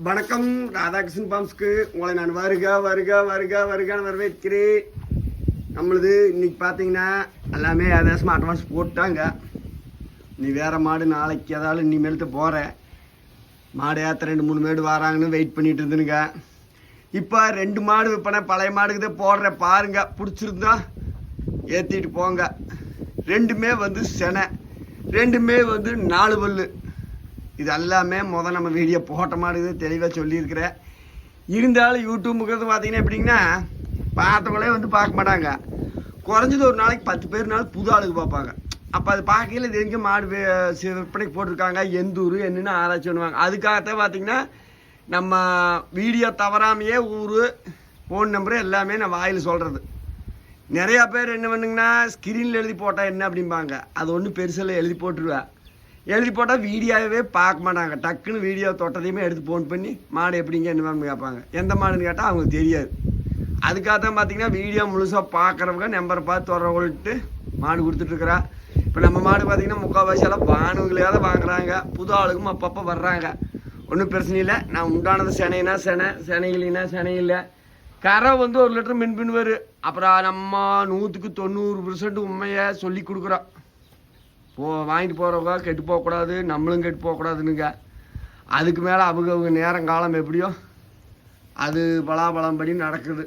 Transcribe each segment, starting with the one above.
வணக்கம் ராதாகிருஷ்ணன் பாம்ஸ்க்கு உங்களை நான் வருக வருக வருக வருகான்னு வரவேற்கிறேன். நம்மளுது இன்னைக்கு பார்த்தீங்கன்னா எல்லாமே ஏதாச்சும் அட்வான்ஸ் போட்டாங்க. நீ வேறு மாடு நாளைக்கு ஏதாவது இனிமேல்ட்டு போகிற மாடு ஏற்ற ரெண்டு மூணு மாடு வராங்கன்னு வெயிட் பண்ணிட்டு இருந்துனுங்க. இப்போ ரெண்டு மாடு விற்பனை பழைய மாடுக்கு தான் போடுறேன் பாருங்க. பிடிச்சிருந்தா ஏற்றிட்டு போங்க. ரெண்டுமே வந்து செனை. ரெண்டுமே வந்து நாலு பல்லு. இது எல்லாமே முத நம்ம வீடியோ போட்ட மாட்டேங்குது தெளிவாக சொல்லியிருக்கிறேன். இருந்தாலும் யூடியூபுங்கிறது பார்த்தீங்கன்னா எப்படிங்கன்னா பார்த்தவங்களே வந்து பார்க்க மாட்டாங்க. குறைஞ்சது ஒரு நாளைக்கு பத்து பேர்னாலும் புது ஆளுக்கு பார்ப்பாங்க. அப்போ அது பார்க்கையில் இது எங்கே மாடு விற்பனைக்கு போட்டிருக்காங்க எந்த ஊர் என்னென்னு ஆராய்ச்சி பண்ணுவாங்க. அதுக்காகத்தான் பார்த்தீங்கன்னா நம்ம வீடியோ தவறாமையே ஊர் ஃபோன் நம்பரு எல்லாமே நான் வாயில் சொல்கிறது நிறையா பேர் என்ன பண்ணுங்கன்னா ஸ்க்ரீனில் எழுதி போட்டால் என்ன அப்படிம்பாங்க. அது ஒன்றும் பெருசில் எழுதி போட்டுருவேன். எழுதி போட்டால் வீடியோவே பார்க்க மாட்டாங்க. டக்குன்னு வீடியோ தொட்டதையுமே எடுத்து ஃபோன் பண்ணி மாடு எப்படிங்க என்ன கேட்பாங்க. எந்த மாடுன்னு கேட்டால் அவங்களுக்கு தெரியாது. அதுக்காக தான் பார்த்தீங்கன்னா வீடியோ முழுசாக பார்க்குறவங்க நம்பரை பார்த்து வரவங்கள்ட்டு மாடு கொடுத்துட்ருக்குறா. இப்போ நம்ம மாடு பார்த்தீங்கன்னா முக்கால்வாசி எல்லாம் வானுகளையாவது வாங்குறாங்க. புது ஆளுக்கும் அப்பப்போ வர்றாங்க. ஒன்றும் பிரச்சனை இல்லை. நான் உண்டானது செனைனா செனை செனை இல்லைன்னா செனை இல்லை கரை வந்து ஒரு லிட்டர் மின்பின் வரும் அப்புறம் நம்ம நூற்றுக்கு தொண்ணூறு பர்சன்ட் உண்மையை சொல்லி கொடுக்குறோம். போ வாங்கிட்டு போகிறவங்க கெட்டு போகக்கூடாது நம்மளும் கெட்டு போகக்கூடாதுனுங்க. அதுக்கு மேலே அவங்க அவங்க நேரம் காலம் எப்படியோ அது பலாபலம் படி நடக்குது.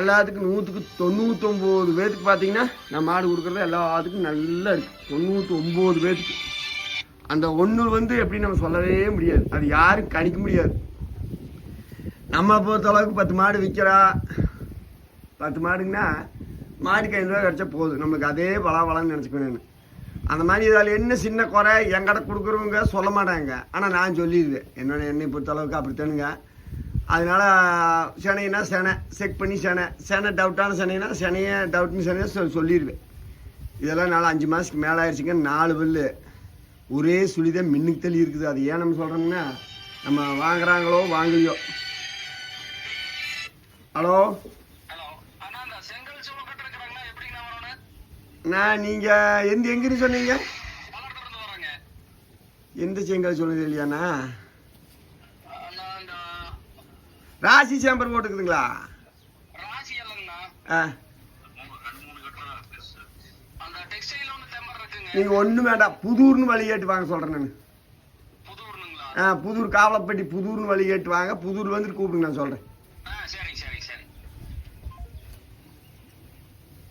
எல்லாத்துக்கும் நூற்றுக்கு தொண்ணூத்தொம்பது பேர்த்துக்கு பார்த்தீங்கன்னா நம்ம மாடு கொடுக்குறது எல்லாத்துக்கும் நல்லா இருக்குது தொண்ணூற்றி ஒம்பது பேர்த்துக்கு அந்த ஒன்று வந்து எப்படி நம்ம சொல்லவே முடியாது. அது யாரும் கணிக்க முடியாது. நம்ம பொறுத்த அளவுக்கு பத்து மாடு விற்கிறா பத்து மாடுங்கன்னா மாடுக்கு ஐநூறுரூவா கிடச்சா போதும். நம்மளுக்கு அதே பலாபலம்னு நினச்சிக்கணும் அந்த மாதிரி இதில் என்ன சின்ன குறை எங்கிட்ட கொடுக்குறவங்க சொல்ல மாட்டாங்க. ஆனால் நான் சொல்லிடுவேன். என்னோட என்னை பொறுத்த அளவுக்கு அப்படித்தானுங்க. அதனால சென்னைனா செனை செக் பண்ணி செனை. செனை டவுட்டான சென்னைனா செனையை டவுட்னு செனையை சொல் சொல்லிடுவேன். இதெல்லாம் நாலு அஞ்சு மாதத்துக்கு மேலே ஆயிடுச்சுங்க. நாலு பல்லு ஒரே சுழிதான் மின்னுக்கு தள்ளி இருக்குது. அது ஏன் நம்ம சொல்கிறோம்னா நம்ம வாங்குறாங்களோ வாங்கலையோ ஹலோ? நான் நீங்கள் எந்த எங்கிருந்து சொன்னீங்க? எந்த செங்கல் சொல்லுது இல்லையாண்ணா ராசி சேம்பர் போட்டுக்குதுங்களா? ஆ. நீங்கள் ஒன்றும் வேண்டாம் புதூர்னு வழி கேட்டு வாங்க சொல்கிறேன் நான். ஆ புதூர் காவலப்பட்டி புதூர்னு வழி கேட்டு வாங்க புதூர் வந்துட்டு கூப்பிடுங்க நான் சொல்கிறேன்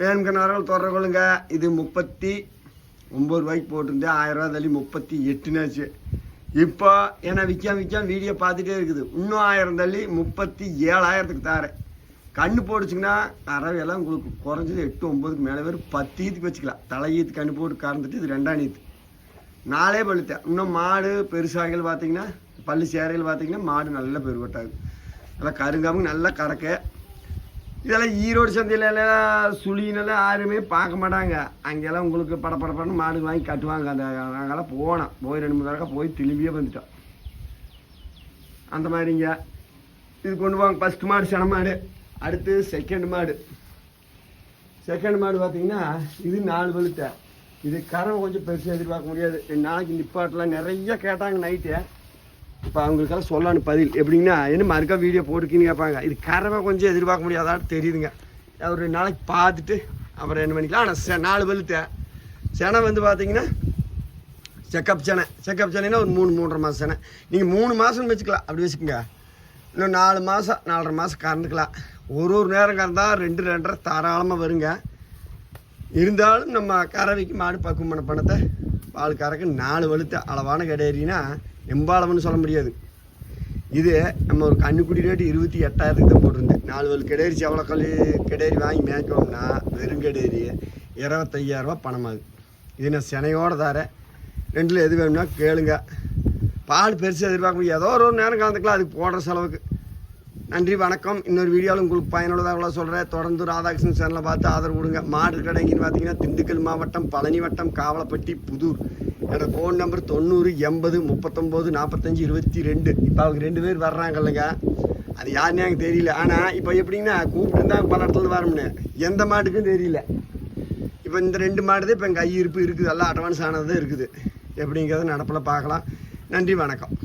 வேணுங்கிறவர்கள் தொடர்புகளுங்க இது முப்பத்தி ஒம்பது ரூபாய்க்கு போட்டிருந்தேன். ஆயிரம் ரூபா தள்ளி முப்பத்தி எட்டுனாச்சு. இப்போ ஏன்னா விற்காம விற்காம வீடியோ பார்த்துட்டே இருக்குது. இன்னும் ஆயிரம் தள்ளி முப்பத்தி ஏழாயிரத்துக்கு தாரேன். கண்ணு போடுச்சுங்கன்னா அறவையெல்லாம் உங்களுக்கு குறைஞ்சது எட்டு ஒம்பதுக்கு மேலே பேர் பத்து ஈத்துக்கு வச்சுக்கலாம். தலையீத்து கண்ணு போட்டு கறந்துட்டு இது ரெண்டாம் ஈத்து. நாளே பழுத்தேன். இன்னும் மாடு பெருசாகைகள் பார்த்தீங்கன்னா பல்லு சேரைகள் பார்த்தீங்கன்னா மாடு நல்ல பெருவட்டாகுது நல்லா கருங்காம நல்லா கறக்க. இதெல்லாம் ஈரோடு சந்தையிலலாம் சுழினெல்லாம் யாருமே பார்க்க மாட்டாங்க. அங்கெல்லாம் உங்களுக்கு படப்படப்படன்னு மாடு வாங்கி கட்டுவாங்க. அந்த நாங்கெல்லாம் போனோம். போய் ரெண்டு மூணு தடவை போய் திரும்பியே வந்துட்டோம். அந்த மாதிரிங்க. இது கொண்டு வாங்க. ஃபஸ்ட் மாடு சென மாடு. அடுத்து செகண்ட் மாடு. செகண்ட் மாடு பார்த்தீங்கன்னா இது நாலு வெளுத்த இது கறவை கொஞ்சம் பெருசாக எதிர்பார்க்க முடியாது. ரெண்டு நாளைக்கு நிப்பாட்டெலாம். நிறைய கேட்டாங்க நைட்டு இப்போ அவங்களுக்கெல்லாம் சொல்லணும் பதில். எப்படின்னா என்ன மறுக்கா வீடியோ போட்டுக்கின்னு கேட்பாங்க. இது கறவை கொஞ்சம் எதிர்பார்க்க முடியாதான்னு தெரியுதுங்க. ஒரு ரெண்டு நாளைக்கு பார்த்துட்டு அப்புறம் என்ன பண்ணிக்கலாம் ஆனால் நாலு வெளுத்த. செனை வந்து பார்த்தீங்கன்னா செக்கப் செனை. செக்கப் செனைனா ஒரு மூணு மூன்றரை மாதம் செனை. நீங்கள் மூணு மாதம்னு வச்சுக்கலாம். அப்படி வச்சுக்கோங்க. இன்னும் நாலு மாதம் நாலரை மாதம் கறந்துக்கலாம். ஒரு ஒரு நேரம் கறந்தால் ரெண்டு ரெண்டரை தாராளமாக வருங்க. இருந்தாலும் நம்ம கறவைக்கு மாடு பக்குவம் பணத்தை பால் நாலு வலுத்த அளவான கிடையாதுன்னா எம்பாளம்னு சொல்ல முடியாது. இது நம்ம ஒரு கண்ணுக்குடி ரேட்டு இருபத்தி எட்டாயிரத்துக்கு தான் போட்டிருந்தேன். நாலு வலு கடையரிச்சு எவ்வளோ கல் கிடேரி வாங்கி மேய்க்கோம்னா வெறும் கிடேரி இருபத்தையாயிரரூபா பணமாகுது இது நான் சினையோடு தரேன். ரெண்டில் எது வேணும்னா கேளுங்க. பால் பெருசாக எதிர்பார்க்க முடியாது. ஏதோ ஒரு ஒரு நேரம் கலந்துக்கலாம் அதுக்கு போடுற செலவுக்கு. நன்றி வணக்கம். இன்னொரு வீடியோவில் உங்களுக்கு பயனுள்ளதாக சொல்கிறேன் தொடர்ந்து ராதாகிருஷ்ணன் சேனலை பார்த்து ஆதரவு கொடுங்க. மாடு கடைங்கன்னு பார்த்தீங்கன்னா திண்டுக்கல் மாவட்டம் பழனி வட்டம் காவலப்பட்டி புதூர். என்னோட ஃபோன் நம்பர் தொண்ணூறு எண்பது முப்பத்தொம்போது நாற்பத்தஞ்சு இருபத்தி ரெண்டு. இப்போ அவங்க ரெண்டு பேர் வர்றாங்க இல்லைங்க அது யாருன்னு எனக்கு தெரியல. ஆனால் இப்போ எப்படின்னா கூப்பிட்டுருந்தா பல இடத்துல வரமுன்னு எந்த மாட்டுக்கும் தெரியல. இப்போ இந்த ரெண்டு மாடு தான் இப்போ எங்கள் கையிருப்பு இருக்குது. எல்லாம் அட்வான்ஸ் ஆனது இருக்குது. எப்படிங்கிறத நடப்பில் பார்க்கலாம். நன்றி வணக்கம்.